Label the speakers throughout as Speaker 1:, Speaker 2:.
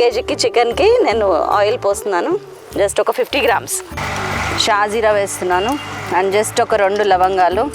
Speaker 1: కేజీకి చికెన్కి నేను ఆయిల్ పోస్తున్నాను. జస్ట్ ఒక ఫిఫ్టీ గ్రామ్స్. షాజీరా వేస్తున్నాను. అండ్ జస్ట్ ఒక రెండు లవంగాలు.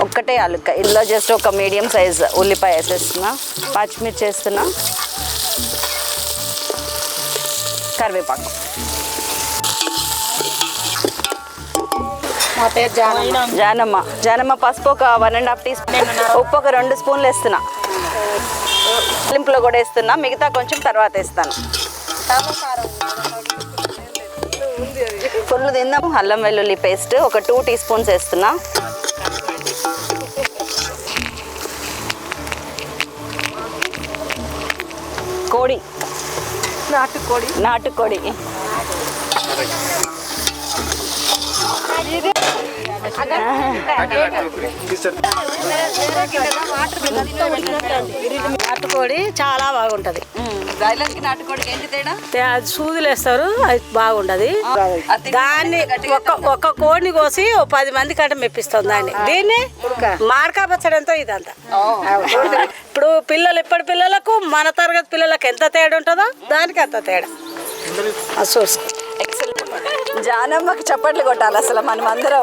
Speaker 1: ఒక్కటే అలుక్క ఇందులో జస్ట్ ఒక మీడియం సైజ్ ఉల్లిపాయ వేసేస్తున్నా. పచ్చిమిర్చి వేస్తున్నా. కరివేపాకు.
Speaker 2: మా పేరు జానమ్మ.
Speaker 1: జానమ్మ. జానమ్మ పసుపు ఒక one and half teaspoon. ఉప్పు ఒక రెండు స్పూన్లు వేస్తున్నా. లింపులో కూడా వేస్తున్నా. మిగతా కొంచెం తర్వాత వేస్తాను. ఫుల్ తిందాం అల్లం వెల్లుల్లి పేస్ట్. ఒక టూ టీ స్పూన్స్ వేస్తున్నా. కోడి.
Speaker 2: నాటుకోడి.
Speaker 1: నాటుకోడి.
Speaker 2: నాటుకోడి చాలా బాగుంటది.
Speaker 1: ఏంటి తేడా?
Speaker 2: తే- అది బాగుంటది. దాన్ని ఒక ఒక కోడిని కోసి ఓ పది మంది కంటే మెప్పిస్తుంది దాన్ని. దీన్ని మార్కా పచ్చడంతో ఇదంతా. ఇప్పుడు పిల్లలు ఇప్పటి పిల్లలకు మన తరగతి పిల్లలకు ఎంత తేడా ఉంటుందో దానికి అంత తేడా. చూసుకో
Speaker 1: జానమ్మకి చప్పట్లు కొట్టాలి అసలు మనం అందరం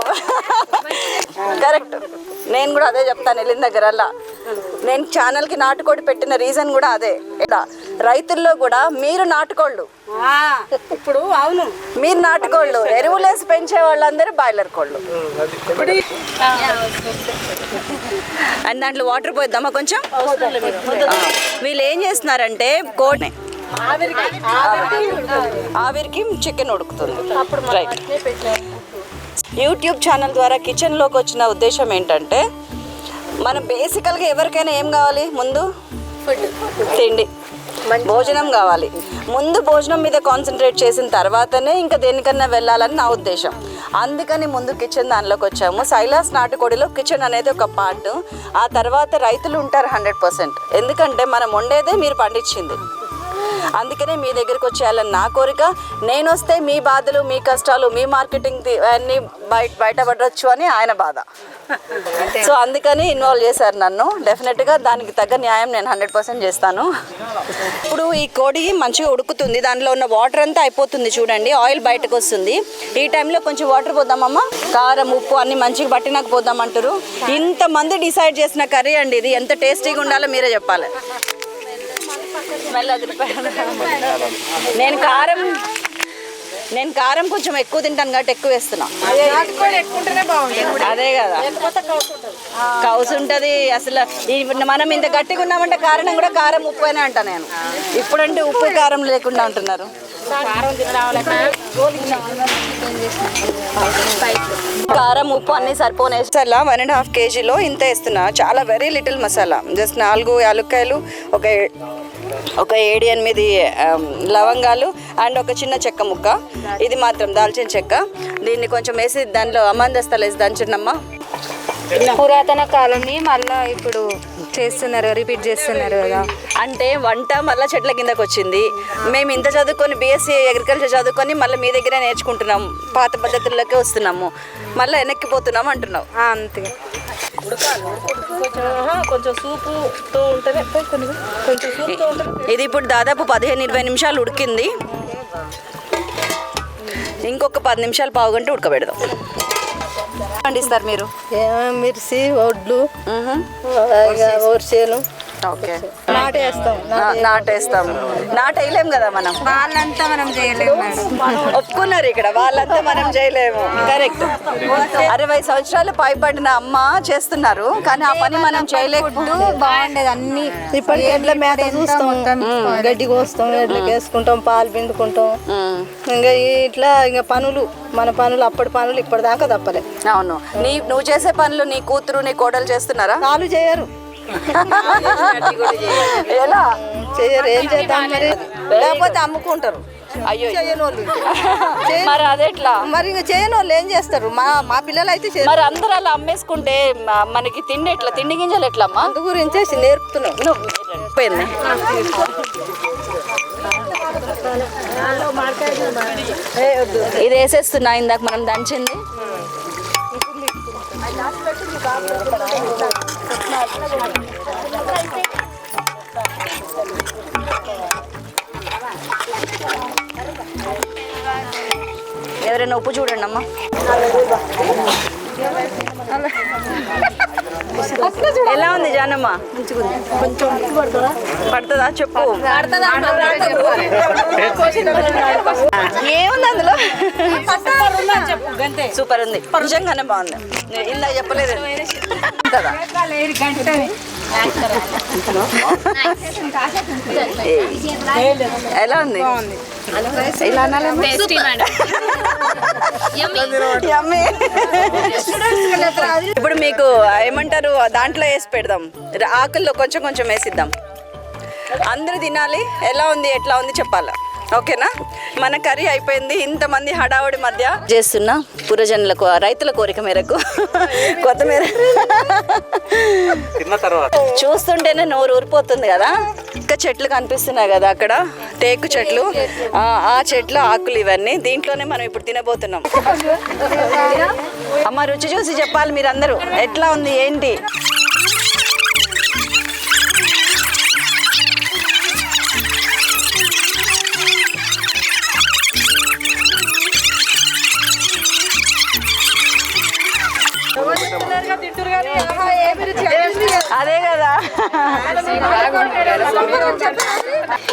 Speaker 1: కరెక్ట్ నేను కూడా అదే చెప్తాను వెళ్ళిన దగ్గరల్లా. నేను ఛానల్కి నాటుకోడి పెట్టిన రీజన్ కూడా అదే. ఇలా రైతుల్లో కూడా మీరు నాటుకోళ్ళు.
Speaker 2: ఆ, ఇప్పుడు అవును.
Speaker 1: మీరు నాటుకోళ్ళు. ఎరువులేసి పెంచే వాళ్ళందరూ బాయిలర్ కోళ్ళు. అండ్ దాంట్లో వాటర్ పోయిద్దామా కొంచెం? వీళ్ళు ఏం చేస్తున్నారంటే కోడిని ఆవిరికి చికెన్ ఉడుకుతుంది. రైట్ యూట్యూబ్ ఛానల్ ద్వారా కిచెన్లోకి వచ్చిన ఉద్దేశం ఏంటంటే మనం బేసికల్గా ఎవరికైనా ఏం కావాలి ముందు? తిండి. భోజనం కావాలి. ముందు భోజనం మీద కాన్సన్ట్రేట్ చేసిన తర్వాతనే ఇంకా దేనికన్నా వెళ్ళాలని నా ఉద్దేశం. అందుకని ముందు కిచెన్ దానిలోకి వచ్చాము. సైలాస్ నాటుకోడిలో కిచెన్ అనేది ఒక పార్ట్ ఆ తర్వాత రైతులు ఉంటారు హండ్రెడ్ పర్సెంట్. ఎందుకంటే మనం వండేదే మీరు పండించింది. అందుకనే మీ దగ్గరికి వచ్చేయాలని నా కోరిక. నేను వస్తే మీ బాధలు మీ కష్టాలు మీ మార్కెటింగ్ అన్నీ బయట బయటపడవచ్చు అని ఆయన బాధ. సో అందుకని ఇన్వాల్వ్ చేశారు నన్ను. డెఫినెట్గా దానికి తగ్గ న్యాయం నేను హండ్రెడ్ పర్సెంట్ చేస్తాను. ఇప్పుడు ఈ కోడి మంచిగా ఉడుకుతుంది. దానిలో ఉన్న వాటర్ అంతా అయిపోతుంది చూడండి. ఆయిల్ బయటకు వస్తుంది. ఈ టైంలో కొంచెం వాటర్ పోద్దామమ్మా కారం ఉప్పు అన్ని మంచిగా పట్టినాక పోద్దామంటారు ఇంతమంది డిసైడ్ చేసిన కర్రీ అండి ఇది. ఎంత టేస్టీగా ఉండాలో మీరే చెప్పాలి. స్మెల్ అదిరిపోయాను. నేను కారం నేను కారం కొంచెం ఎక్కువ తింటాను కాబట్టి ఎక్కువ వేస్తున్నా. అదే కదా. కౌసు ఉంటుంది. అసలు మనం ఇంత గట్టిగా ఉన్నామంటే కారణం కూడా కారం ఉప్పు అనే అంటా నేను. ఇప్పుడంటే ఉప్పు కారం లేకుండా ఉంటున్నారు. కారం ఉప్పు అన్ని సరిపోనే మసాలా వన్ అండ్ హాఫ్ కేజీలో ఇంత వేస్తున్నా. చాలా వెరీ లిటిల్ మసాలా. జస్ట్ నాలుగు యాలుక్కాయలు ఒక ఒక ఏడు ఎనిమిది లవంగాలు అండ్ ఒక చిన్న చెక్క ముక్క. ఇది మాత్రం దాల్చిన చెక్క. దీన్ని కొంచెం వేసి దానిలో అమాందస్తాలు వేసి దంచినమ్మా.
Speaker 3: పురాతన కాలంని మళ్ళా ఇప్పుడు చేస్తున్నారు రిపీట్ చేస్తున్నారు కదా.
Speaker 1: అంటే వంట మళ్ళీ చెట్ల కిందకు వచ్చింది. మేము ఇంత చదువుకొని బీఎస్సీ అగ్రికల్చర్ చదువుకొని మళ్ళీ మీ దగ్గరే నేర్చుకుంటున్నాం. పాత పద్ధతుల్లోకి వస్తున్నాము. మళ్ళీ వెనక్కిపోతున్నాం అంటున్నావు.
Speaker 3: ఆ, అంతే.
Speaker 2: కొంచెం సూపుతో ఉంటేనే కొంచెం కొంచెం సూపుతో ఉంటేనే
Speaker 1: ఇది ఇప్పుడు దాదాపు పదిహేను ఇరవై నిమిషాలు ఉడికింది. ఇంకొక పది నిమిషాలు పావు గంట ఉడకబెడదాం. పండిస్తారు మీరు
Speaker 4: మిర్చి వడ్లు
Speaker 1: మ్హూ. ఓకే
Speaker 4: నాటేస్తాం
Speaker 1: నాటేస్తాం. నాటేయలేం కదా మనం?
Speaker 3: వాళ్ళంతా మనం చేయలేము
Speaker 1: ఒప్పుకున్నారు ఇక్కడ వాళ్ళంతా మనం చేయలేము. కరెక్ట్ అరవై సంవత్సరాలు పైబడిన అమ్మ చేస్తున్నారు కానీ ఆ పని మనం చేయలేకపోతే
Speaker 3: బాగుండేది అన్ని.
Speaker 4: ఇప్పటికి ఎడ్ల మేత చూస్తాం గడ్డి కోస్తాం ఎడ్లకి వేసుకుంటాం పాలు పిండుకుంటాం. ఇంకా ఇట్లా ఇంకా పనులు మన పనులు అప్పటి పనులు ఇప్పటిదాకా తప్పలే.
Speaker 1: అవును. నీ నువ్వు చేసే పనులు నీ కూతురు నీ కోడలు చేస్తున్నారా?
Speaker 4: పాలు చేయరు.
Speaker 1: ఎలా?
Speaker 4: చేయరు. ఏం చేద్దాం మరి? లేకపోతే అమ్ముకుంటారు.
Speaker 1: అయ్యో.
Speaker 4: చేయనోళ్ళు.
Speaker 1: మరి అదెట్లా
Speaker 4: మరి ఇంకా చేయని వాళ్ళు ఏం చేస్తారు? మా మా పిల్లలు అయితే
Speaker 1: మరి అందరూ అలా అమ్మేసుకుంటే మనకి తిండి ఎట్లా? తిండి గింజలు ఎట్లా అమ్మా
Speaker 4: అందు గురించే నేర్పుతున్నాం.
Speaker 1: నువ్వు పోయింది? ఇది వేసేస్తున్నా ఇందాక మనం దంచింది. ఎవరైనా ఉప్పు చూడండి అమ్మా ఎలా ఉంది జానమ్మ? పడుతుందా? చెప్పు. ఏముంది అందులో? సూపర్ ఉంది. నిజంగానే బాగుంది. ఇందా చెప్పలేదు. కదా ఎలా ఉంది? Yummy. ఇప్పుడు మీకు ఏమంటారు దాంట్లో వేసి పెడదాం. ఆకుల్లో కొంచెం కొంచెం వేసిద్దాం. అందరూ తినాలి. ఎలా ఉంది ఎట్లా ఉంది చెప్పాలా? ఓకేనా? మన కర్రీ అయిపోయింది. ఇంతమంది హడావుడి మధ్య చేస్తున్న పురజనులకు రైతుల కోరిక మేరకు కొత్తిమీర
Speaker 5: తిన్న తర్వాత.
Speaker 1: చూస్తుంటేనే నోరు ఊరిపోతుంది కదా. ఇంకా చెట్లు కనిపిస్తున్నాయి కదా అక్కడ. టేకు చెట్లు. ఆ, ఆ చెట్లు ఆకులు ఇవన్నీ దీంట్లోనే మనం ఇప్పుడు తినబోతున్నాం. అమ్మ రుచి చూసి చెప్పాలి మీరందరూ. ఎట్లా ఉంది ఏంటి?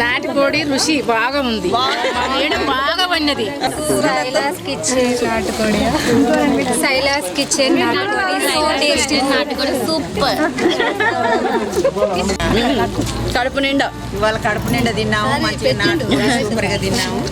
Speaker 6: నాటుకోడి రుచి బాగా ఉంది బాగా పడినది
Speaker 3: సైలాస్ కిచెన్ నాటుకోడి. సైలాస్ కిచెన్ నాటుకోడి. సో టేస్టీ నాటుకోడి. సూపర్.
Speaker 1: కడుపు నిండా.
Speaker 7: ఇవాళ కడుపు నిండా తిన్నాము మంచిగా నాటు సూపర్గా తిన్నాము.